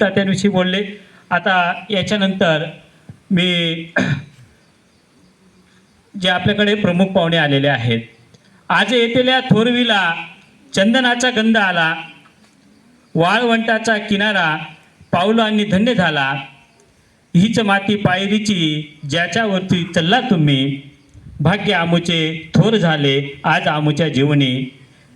तात्यांविषयी बोलले. आता याच्यानंतर मी जे आपल्याकडे प्रमुख पाहुणे आलेले आहेत. आज येतेल्या थोरवीला चंदनाचा गंध आला. वाळवंटाचा किनारा पावलांनी धन्य झाला. हीच माती पायरीची ज्याच्यावरती चल्ला तुम्ही. भाग्य आमुचे थोर झाले आज आमुच्या जीवनी.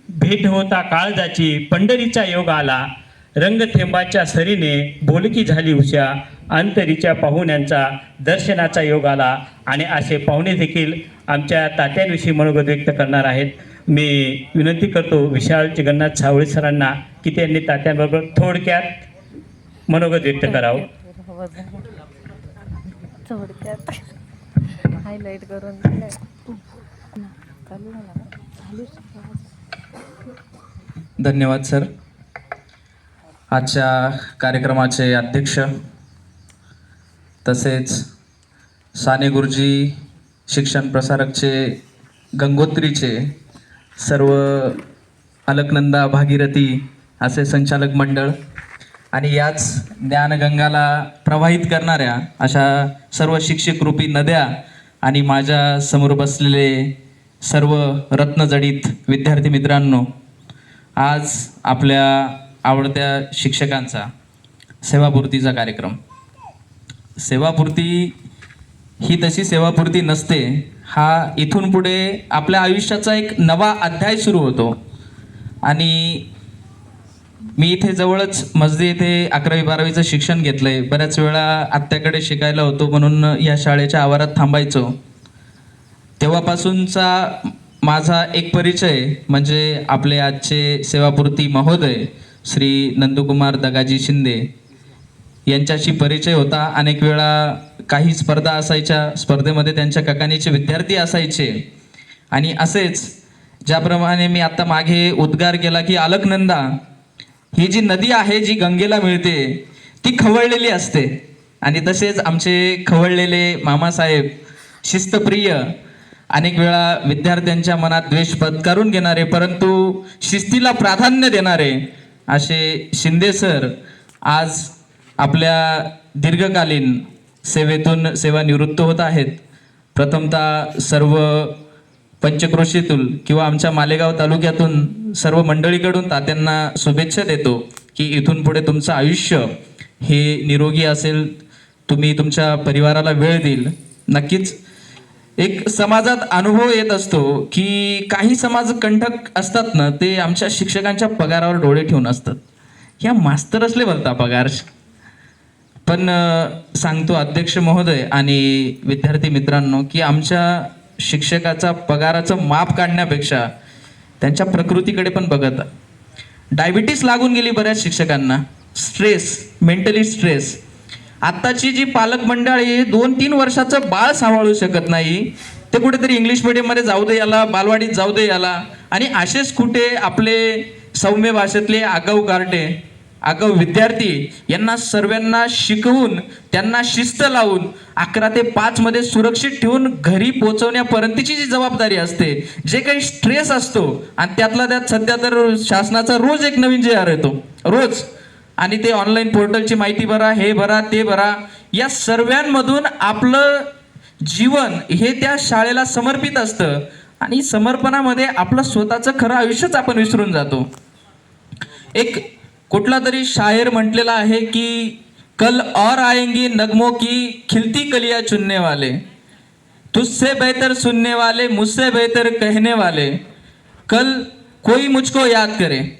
भेट होता काळजाची पंढरीचा योग आला. रंगथेंबाच्या सरीने बोलकी झाली उषा अंतरीच्या पाहुण्यांचा दर्शनाचा योग आला आणि असे पाहुणे देखील आमच्या तात्यांविषयी मनोगत व्यक्त करणार आहेत. मी विनंती करतो विशाल जगन्नाथ सावळे सरांना की त्यांनी तात्यांबरोबर थोडक्यात मनोगत व्यक्त करावं. थोडक्यात. हायलाईट करून. धन्यवाद सर. आजच्या कार्यक्रमाचे अध्यक्ष तसेच साने गुरुजी शिक्षण प्रसारकचे गंगोत्रीचे सर्व अलकनंदा भागीरथी असे संचालक मंडळ आणि याच ज्ञानगंगाला प्रवाहित करणाऱ्या अशा सर्व शिक्षक रूपी नद्या आणि माझ्यासमोर बसलेले सर्व रत्नजडित विद्यार्थी मित्रांनो आज आपल्या आवडत्या शिक्षकांचा सेवापूर्तीचा कार्यक्रम. सेवापूर्ती ही तशी सेवापूर्ती नसते. हा इथून पुढे आपल्या आयुष्याचा एक नवा अध्याय सुरू होतो. आणि मी इथे जवळच मस्जिद येथे अकरावी बारावीचं शिक्षण घेतलंय. बऱ्याच वेळा आत्याकडे शिकायला होतो म्हणून या शाळेच्या आवारात थांबायचो. तेव्हापासूनचा माझा एक परिचय म्हणजे आपले आजचे सेवापूर्ती महोदय श्री नंदकुमार दगाजी शिंदे यांच्याशी परिचय होता. अनेक वेळा काही स्पर्धा असायच्या. स्पर्धेमध्ये त्यांच्या ककानीचे विद्यार्थी असायचे. आणि असेच ज्याप्रमाणे मी आता मागे उद्गार केला की अलकनंदा ही जी नदी आहे जी गंगेला मिळते ती खवळलेली असते. आणि तसेच आमचे खवळलेले मामासाहेब शिस्तप्रिय अनेक वेळा विद्यार्थ्यांच्या मनात द्वेष पत्करून घेणारे परंतु शिस्तीला प्राधान्य देणारे असे शिंदे सर आज आपल्या दीर्घकालीन सेवेतून सेवानिवृत्त होत आहेत. प्रथमतः सर्व पंचक्रोशीतून किंवा आमच्या मालेगाव तालुक्यातून सर्व मंडळीकडून तात्यांना शुभेच्छा देतो की इथून पुढे तुमचं आयुष्य हे निरोगी असेल. तुम्ही तुमच्या परिवाराला वेळ देईल. नक्कीच एक समाजात अनुभव येत असतो की काही समाज कंठक असतात ना ते आमच्या शिक्षकांच्या पगारावर डोळे ठेवून असतात. ह्या मास्तर असले भरता पगार. पण सांगतो अध्यक्ष महोदय आणि विद्यार्थी मित्रांनो की आमच्या शिक्षकाचा पगाराचं माप काढण्यापेक्षा त्यांच्या प्रकृतीकडे पण बघत डायबिटीस लागून गेली बऱ्याच शिक्षकांना. Stress mentally stress. आत्ताची जी पालक मंडळी दोन तीन वर्षाचं बाळ सांभाळू शकत नाही. ते कुठेतरी इंग्लिश मिडियममध्ये जाऊ दे याला बालवाडीत जाऊ दे याला. आणि असेच कुठे आपले सौम्य भाषेतले आगाऊ गार्डे आगाऊ विद्यार्थी यांना सर्वांना शिकवून त्यांना शिस्त लावून अकरा ते पाचमध्ये सुरक्षित ठेवून घरी पोहोचवण्यापर्यंतची जी जबाबदारी असते जे काही स्ट्रेस असतो आणि त्यातला त्यात सध्या तर शासनाचा रोज एक नवीन जे आर येतो. रोज. आणि ते ऑनलाईन पोर्टलची माहिती भरा हे भरा ते भरा. या सर्वांमधून आपलं जीवन हे त्या शाळेला समर्पित असतं. आणि समर्पणामध्ये आपलं स्वतःचं खरं आयुष्यच आपण विसरून जातो. एक कुठला तरी शायर म्हटलेला आहे की कल और आएंगे नगमो की खिलती कलिया चुनने वाले. तुझसे बेहतर सुनने वाले मुझसे बेहतर कहने वाले. कल कोई मुझको याद करे.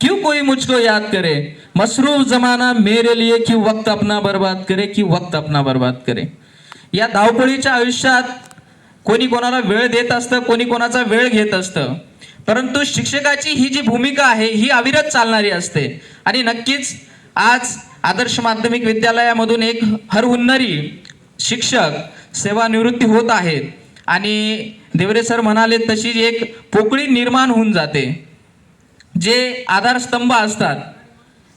क्यों कोई मुझको याद करे? मसरूफ जमाना मेरे लिए की वक्त अपना बर्बाद करे की वक्त अपना बर्बाद करे. या धावपळीच्या आयुष्यात कोणी कोणाला वेळ देत असतं कोणी कोणाचा वेळ घेत असतं. परंतु शिक्षकाची ही जी भूमिका आहे ही अविरत चालणारी असते. आणि नक्कीच आज आदर्श माध्यमिक विद्यालयामधून एक हरहुन्नरी शिक्षक सेवानिवृत्ती होत आहेत आणि देवरे सर म्हणाले तशी एक पोकळी निर्माण होऊन जाते. जे आधारस्तंभ असतात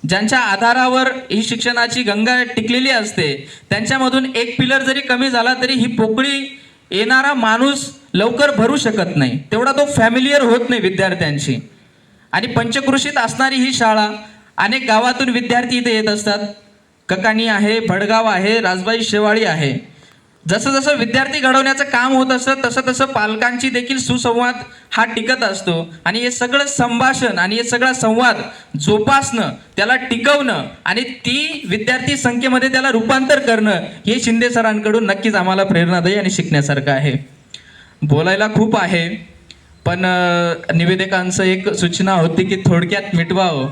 ज्यांच्या आधारावर ही शिक्षणाची गंगा टिकलेली असते त्यांच्यामधून एक पिलर जरी कमी झाला तरी ही पोकळी येणारा माणूस लवकर भरू शकत नाही. तेवढा तो फॅमिलियर होत नाही विद्यार्थ्यांशी. आणि पंचकृषीत असणारी ही शाळा अनेक गावातून विद्यार्थी इथे येत असतात. ककानी आहे भडगाव आहे राजबाई शेवाळी आहे. जसं जसं विद्यार्थी घडवण्याचं काम होत असतं तसं तसं पालकांची देखील सुसंवाद हा टिकत असतो. आणि हे सगळं संभाषण आणि हे सगळा संवाद जोपासणं त्याला टिकवणं आणि ती विद्यार्थी संख्येमध्ये त्याला रूपांतर करणं हे शिंदे सरांकडून नक्कीच आम्हाला प्रेरणादायी आणि शिकण्यासारखं आहे. बोलायला खूप आहे पण निवेदकांचं एक सूचना होती की थोडक्यात मिटवावं.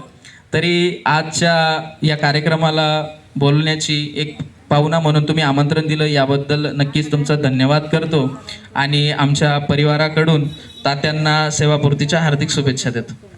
तरी आजच्या या कार्यक्रमाला बोलण्याची एक पाहुणा म्हणून तुम्ही आमंत्रण दिलं याबद्दल नक्कीच तुमचा धन्यवाद करतो. आणि आमच्या परिवाराकडून तात्यांना सेवापूर्तीच्या हार्दिक शुभेच्छा देतो.